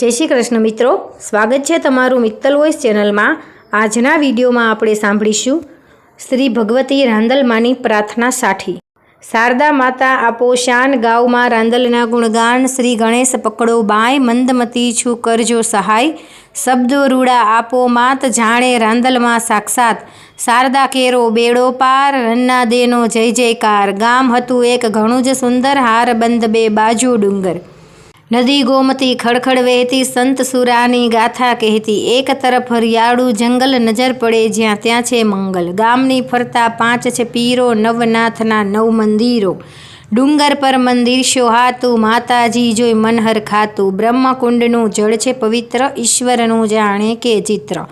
જય શ્રી કૃષ્ણ મિત્રો. સ્વાગત છે તમારું મિત્તલ વોઇસ ચેનલમાં. આજના વિડીયોમાં આપણે સાંભળીશું શ્રી ભગવતી રાંદલમાની પ્રાર્થના સાઠી. શારદા માતા આપો શાન ગાવમાં રાંદલના ગુણગાન, શ્રી ગણેશ પકડો બાય, મંદમતી છું કરજો સહાય. શબ્દો રૂડા આપો માત, જાણે રાંદલમાં સાક્ષાત. શારદા કેરો બેડો પાર, રન્ના દેનો જય જયકાર. ગામ હતું એક ઘણું જ સુંદર, હાર બંધ બે બાજુ ડુંગર. નદી ગોમતી ખડખડ વહેતી સંત સુરાની ગાથા કહેતી, એક તરફ હરિયાળું જંગલ નજર પડે જ્યાં ત્યાં છે મંગલ. ગામની ફરતા પાંચ છે પીરો, નવનાથના નવ મંદિરો. ડુંગર પર મંદિર શોહાતું, માતાજી જોઈ મનહર ખાતું. બ્રહ્મકુંડનું જળ છે પવિત્ર, ઈશ્વરનું જાણે કે ચિત્ર.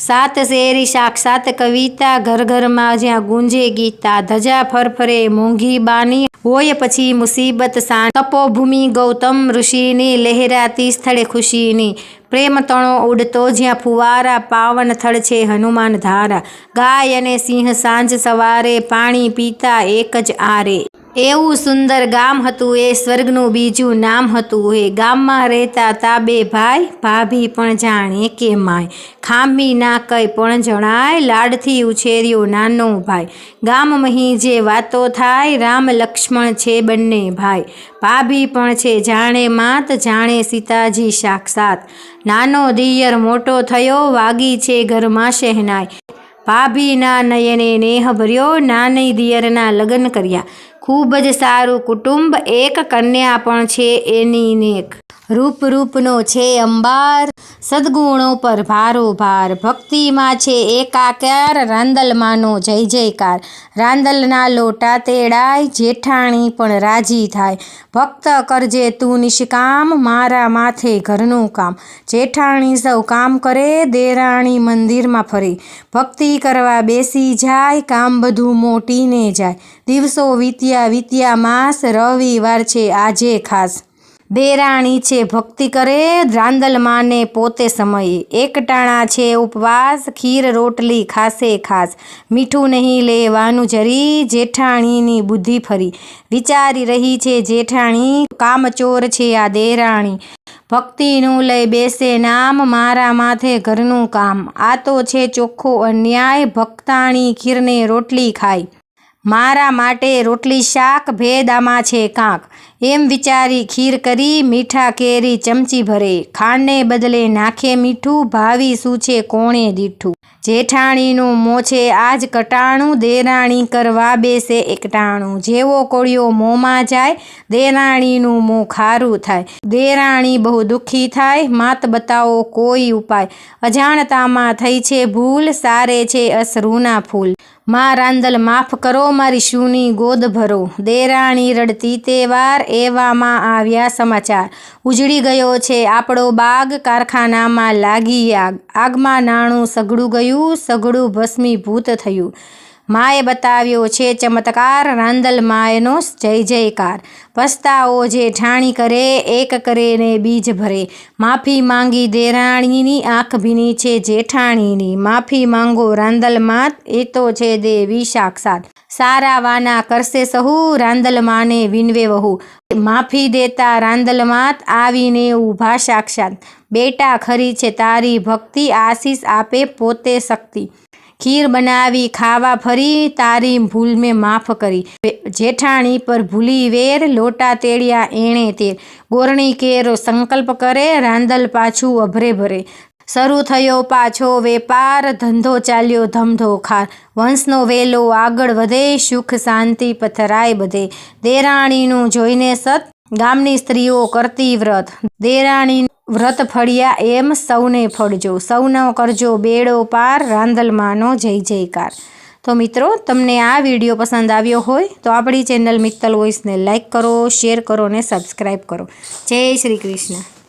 સાત શેરી સાક્ષાત કવિતા, ઘર ઘરમાં જ્યાં ગુંજે ગીતા, ધજા ફરફરે, મોંઘી બાની હોય પછી મુસીબત સા તપોભૂમિ ગૌતમ ઋષિની લહેરાતી સ્થળે ખુશીની. પ્રેમ તણો ઉડતો જ્યાં ફુવારા, પાવન થળ છે હનુમાન ધારા. ગાય અને સિંહ સાંજ સવારે પાણી પીતા એક જ આરે. એવું સુંદર ગામ હતું એ સ્વર્ગનું બીજું નામ હતું એ. ગામમાં રહેતા તા બે ભાઈ, ભાભી પણ જાણે કે માય. ખામી ના કઈ પણ જણાય, લાડથી ઉછેર્યો નાનો ભાઈ. ગામમહી જે વાતો થાય, રામ લક્ષ્મણ છે બંને ભાઈ. ભાભી પણ છે જાણે માત, જાણે સીતાજી સાક્ષાત. નાનો દિયર મોટો થયો, વાગી છે ઘરમાં શહેનાય. ભાભીના નયને નેહ ભર્યો નાની દિયરના લગ્ન કર્યા. ખૂબ જ સારું કુટુંબ એક કન્યા પણ છે એની નેક. રૂપ રૂપનો છે અંબાર. સદગુણો પર ભારો ભાર. ભક્તિમાં છે એકાકાર. રાંદલમાંનો જય જયકાર. રાંદલના લોટા તેડાય, જેઠાણી પણ રાજી થાય. ભક્ત કરજે તું નિષ્કામ, મારા માથે ઘરનું કામ. જેઠાણી સૌ કામ કરે, દેરાણી મંદિરમાં ફરે. ભક્તિ કરવા બેસી જાય, કામ બધું મોટીને જાય. દિવસો વીત્યા વીત્યા, માસ રવિવાર છે આજે ખાસ. દેરાણી છે, ભક્તિ કરે રાંદલમાને પોતે સમયે. એકટાણા છે ઉપવાસ, ખીર રોટલી ખાસે ખાસ. મીઠું નહીં લેવાનું જરી, જેઠાણીની બુદ્ધિ ફરી. વિચારી રહી છે જેઠાણી, કામચોર છે આ દેરાણી. ભક્તિનું લઈ બેસે નામ, મારા માથે ઘરનું કામ. આ તો છે ચોખ્ખો અન્યાય, ભક્તાણી ખીરને રોટલી ખાય. મારા માટે રોટલી શાક ભેદામાં છે કાંક. એમ વિચારી ખીર કરી, મીઠા કેરી ચમચી ભરે. ખાંડને બદલે નાખે મીઠું, ભાવી સૂછે કોણે દીઠું. જેઠાણીનું મોછે આજ કટાણું, દેરાણી કરવા બેસે એકટાણું. જેવો કોળિયો મોંમાં જાય, દેરાણીનું મોં ખારું થાય. દેરાણી બહુ દુઃખી થાય, માત બતાવો કોઈ ઉપાય. અજાણતામાં થઈ છે ભૂલ, સારે છે અસરૂના ફૂલ. મા રાંદલ માફ કરો, મારી શૂની ગોદ ભરો. દેરાણી રડતી તહેવાર એવામાં આવ્યા સમાચાર. ઉજળી ગયો છે આપણો બાગ કારખાનામાં લાગી આગ. આગમાં નાણું સગડું ગયું, સગડું ભસ્મીભૂત થયું. માએ બતાવ્યો છે ચમત્કાર, રાંદલ માયનો જય જયકાર. પસ્તાઓ જે ઠાણી કરે, એક કરે ને બીજ ભરે. માફી માંગી દેરાણીની આંખ ભીની છે જેઠાણીની. માફી માંગો રાંદલ માત, એ તો છે દેવી સાક્ષાત સારા વાના કરશે સહુ, રાંદલ માને વિનવે વહુ. માફી દેતા રાંદલ માત, આવીને ઊભા સાક્ષાત. બેટા ખરી છે તારી ભક્તિ, આશીષ આપે પોતે શક્તિ. ખીર બનાવી, ખાવા ફરી, તારી ભૂલ મેં માફ કરી. જેઠાણી પર ભૂલી વેર, લોટા તેડ્યા એણે તેર. ગોરણી કેરો સંકલ્પ કરે, રાંદલ પાછું અભરે ભરે. શરૂ થયો પાછો વેપાર, ધંધો ચાલ્યો ધમધો ખાર. વંશનો વેલો આગળ વધે, સુખ શાંતિ પથરાય બધે. દેરાણીનું જોઈને સત, ગામની સ્ત્રીઓ કરતી વ્રત. દેરાણી વ્રત ફળિયા એમ સૌને ફળજો. સૌનો કરજો બેડો પાર રાંદલમાંનો જય જયકાર. તો મિત્રો, તમને આ વીડિયો પસંદ આવ્યો હોય તો આપણી ચેનલ મિત્તલ વોઇસને લાઇક કરો, શેર કરો અને સબસ્ક્રાઈબ કરો. જય શ્રી કૃષ્ણ.